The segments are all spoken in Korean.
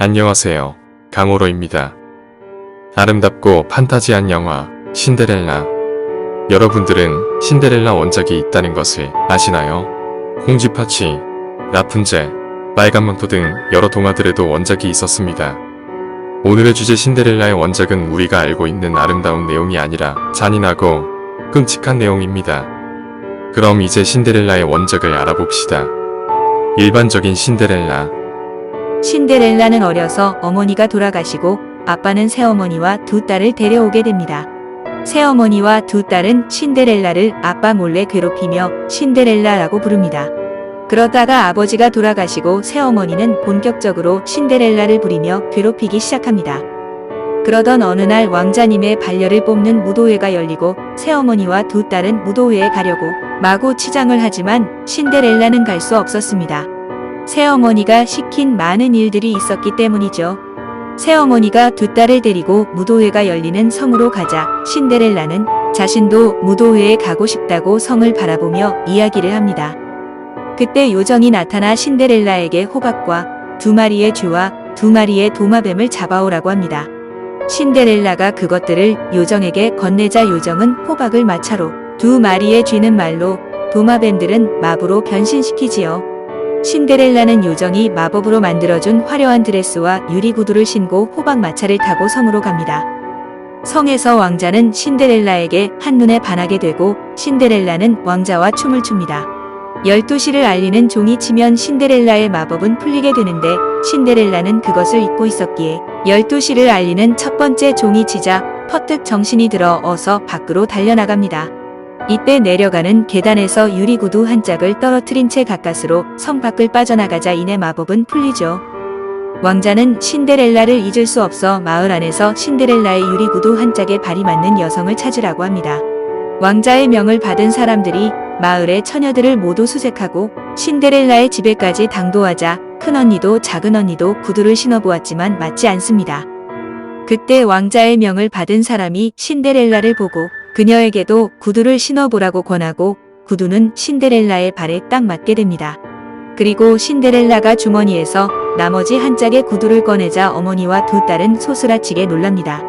안녕하세요. 강호로입니다. 아름답고 판타지한 영화 신데렐라. 여러분들은 신데렐라 원작이 있다는 것을 아시나요? 홍지파치, 라푼젤, 빨간 망토 등 여러 동화들에도 원작이 있었습니다. 오늘의 주제 신데렐라의 원작은 우리가 알고 있는 아름다운 내용이 아니라 잔인하고 끔찍한 내용입니다. 그럼 이제 신데렐라의 원작을 알아봅시다. 일반적인 신데렐라. 신데렐라는 어려서 어머니가 돌아가시고 아빠는 새어머니와 두 딸을 데려오게 됩니다. 새어머니와 두 딸은 신데렐라를 아빠 몰래 괴롭히며 신데렐라라고 부릅니다. 그러다가 아버지가 돌아가시고 새어머니는 본격적으로 신데렐라를 부리며 괴롭히기 시작합니다. 그러던 어느 날 왕자님의 반려를 뽑는 무도회가 열리고 새어머니와 두 딸은 무도회에 가려고 마구 치장을 하지만 신데렐라는 갈 수 없었습니다. 새어머니가 시킨 많은 일들이 있었기 때문이죠. 새어머니가 두 딸을 데리고 무도회가 열리는 성으로 가자 신데렐라는 자신도 무도회에 가고 싶다고 성을 바라보며 이야기를 합니다. 그때 요정이 나타나 신데렐라에게 호박과 두 마리의 쥐와 두 마리의 도마뱀을 잡아오라고 합니다. 신데렐라가 그것들을 요정에게 건네자 요정은 호박을 마차로 두 마리의 쥐는 말로 도마뱀들은 마부로 변신시키지요. 신데렐라는 요정이 마법으로 만들어준 화려한 드레스와 유리 구두를 신고 호박 마차를 타고 성으로 갑니다. 성에서 왕자는 신데렐라에게 한눈에 반하게 되고 신데렐라는 왕자와 춤을 춥니다. 12시를 알리는 종이 치면 신데렐라의 마법은 풀리게 되는데 신데렐라는 그것을 잊고 있었기에 12시를 알리는 첫 번째 종이 치자 퍼뜩 정신이 들어 어서 밖으로 달려나갑니다. 이때 내려가는 계단에서 유리구두 한 짝을 떨어뜨린 채 가까스로 성 밖을 빠져나가자 이내 마법은 풀리죠. 왕자는 신데렐라를 잊을 수 없어 마을 안에서 신데렐라의 유리구두 한 짝에 발이 맞는 여성을 찾으라고 합니다. 왕자의 명을 받은 사람들이 마을의 처녀들을 모두 수색하고 신데렐라의 집에까지 당도하자 큰언니도 작은언니도 구두를 신어보았지만 맞지 않습니다. 그때 왕자의 명을 받은 사람이 신데렐라를 보고 그녀에게도 구두를 신어보라고 권하고 구두는 신데렐라의 발에 딱 맞게 됩니다. 그리고 신데렐라가 주머니에서 나머지 한 짝의 구두를 꺼내자 어머니와 두 딸은 소스라치게 놀랍니다.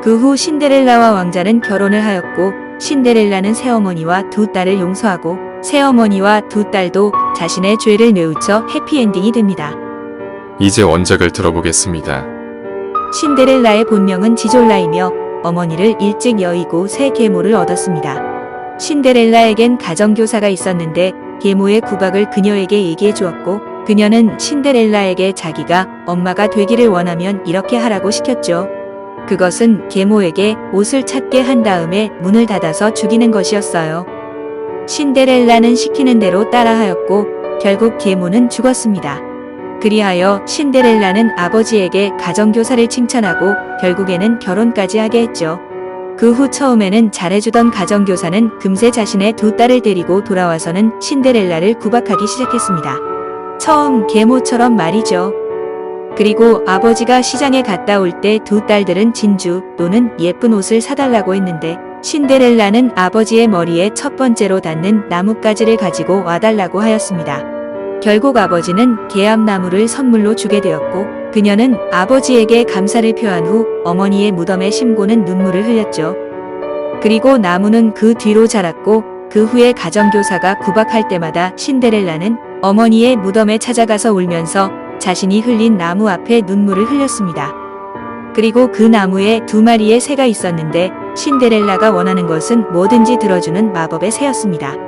그 후 신데렐라와 왕자는 결혼을 하였고 신데렐라는 새어머니와 두 딸을 용서하고 새어머니와 두 딸도 자신의 죄를 뉘우쳐 해피엔딩이 됩니다. 이제 원작을 들어보겠습니다. 신데렐라의 본명은 지졸라이며 어머니를 일찍 여의고 새 계모를 얻었습니다. 신데렐라에겐 가정교사가 있었는데 계모의 구박을 그녀에게 얘기해 주었고 그녀는 신데렐라에게 자기가 엄마가 되기를 원하면 이렇게 하라고 시켰죠. 그것은 계모에게 옷을 찾게 한 다음에 문을 닫아서 죽이는 것이었어요. 신데렐라는 시키는 대로 따라하였고 결국 계모는 죽었습니다. 그리하여 신데렐라는 아버지에게 가정교사를 칭찬하고 결국에는 결혼까지 하게 했죠. 그 후 처음에는 잘해주던 가정교사는 금세 자신의 두 딸을 데리고 돌아와서는 신데렐라를 구박하기 시작했습니다. 처음 계모처럼 말이죠. 그리고 아버지가 시장에 갔다 올 때 두 딸들은 진주 또는 예쁜 옷을 사달라고 했는데 신데렐라는 아버지의 머리에 첫 번째로 닿는 나뭇가지를 가지고 와달라고 하였습니다. 결국 아버지는 계암나무를 선물로 주게 되었고 그녀는 아버지에게 감사를 표한 후 어머니의 무덤에 심고는 눈물을 흘렸죠. 그리고 나무는 그 뒤로 자랐고 그 후에 가정교사가 구박할 때마다 신데렐라는 어머니의 무덤에 찾아가서 울면서 자신이 흘린 나무 앞에 눈물을 흘렸습니다. 그리고 그 나무에 두 마리의 새가 있었는데 신데렐라가 원하는 것은 뭐든지 들어주는 마법의 새였습니다.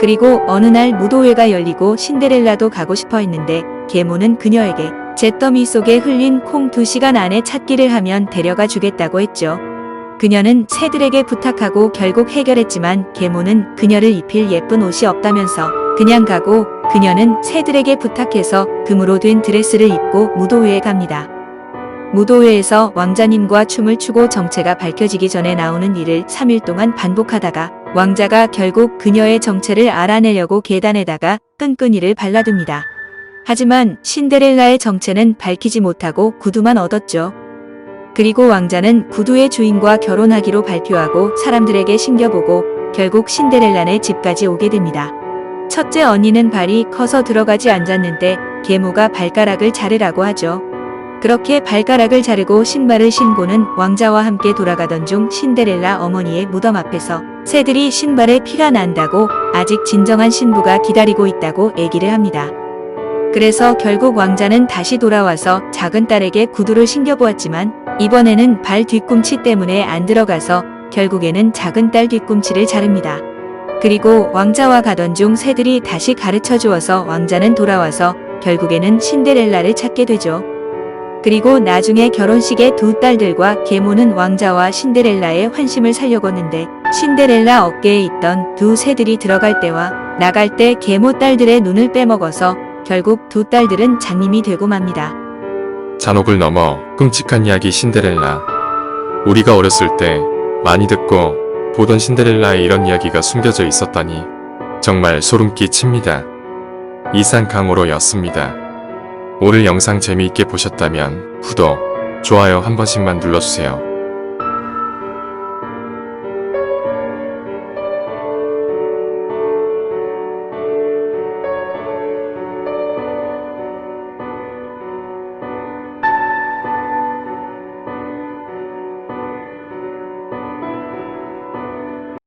그리고 어느 날 무도회가 열리고 신데렐라도 가고 싶어 했는데 계모는 그녀에게 잿더미 속에 흘린 콩 두 시간 안에 찾기를 하면 데려가 주겠다고 했죠. 그녀는 새들에게 부탁하고 결국 해결했지만 계모는 그녀를 입힐 예쁜 옷이 없다면서 그냥 가고 그녀는 새들에게 부탁해서 금으로 된 드레스를 입고 무도회에 갑니다. 무도회에서 왕자님과 춤을 추고 정체가 밝혀지기 전에 나오는 일을 3일 동안 반복하다가 왕자가 결국 그녀의 정체를 알아내려고 계단에다가 끈끈이를 발라둡니다. 하지만 신데렐라의 정체는 밝히지 못하고 구두만 얻었죠. 그리고 왕자는 구두의 주인과 결혼하기로 발표하고 사람들에게 신겨보고 결국 신데렐라네 집까지 오게 됩니다. 첫째 언니는 발이 커서 들어가지 않았는데 계모가 발가락을 자르라고 하죠. 그렇게 발가락을 자르고 신발을 신고는 왕자와 함께 돌아가던 중 신데렐라 어머니의 무덤 앞에서 새들이 신발에 피가 난다고 아직 진정한 신부가 기다리고 있다고 얘기를 합니다. 그래서 결국 왕자는 다시 돌아와서 작은 딸에게 구두를 신겨보았지만 이번에는 발 뒤꿈치 때문에 안 들어가서 결국에는 작은 딸 뒤꿈치를 자릅니다. 그리고 왕자와 가던 중 새들이 다시 가르쳐 주어서 왕자는 돌아와서 결국에는 신데렐라를 찾게 되죠. 그리고 나중에 결혼식에 두 딸들과 계모는 왕자와 신데렐라의 환심을 살려고는데 신데렐라 어깨에 있던 두 새들이 들어갈 때와 나갈 때 계모 딸들의 눈을 빼먹어서 결국 두 딸들은 장님이 되고 맙니다. 잔혹을 넘어 끔찍한 이야기 신데렐라. 우리가 어렸을 때 많이 듣고 보던 신데렐라의 이런 이야기가 숨겨져 있었다니 정말 소름 끼칩니다. 이상 강호로였습니다. 오늘 영상 재미있게 보셨다면 구독, 좋아요 한 번씩만 눌러주세요.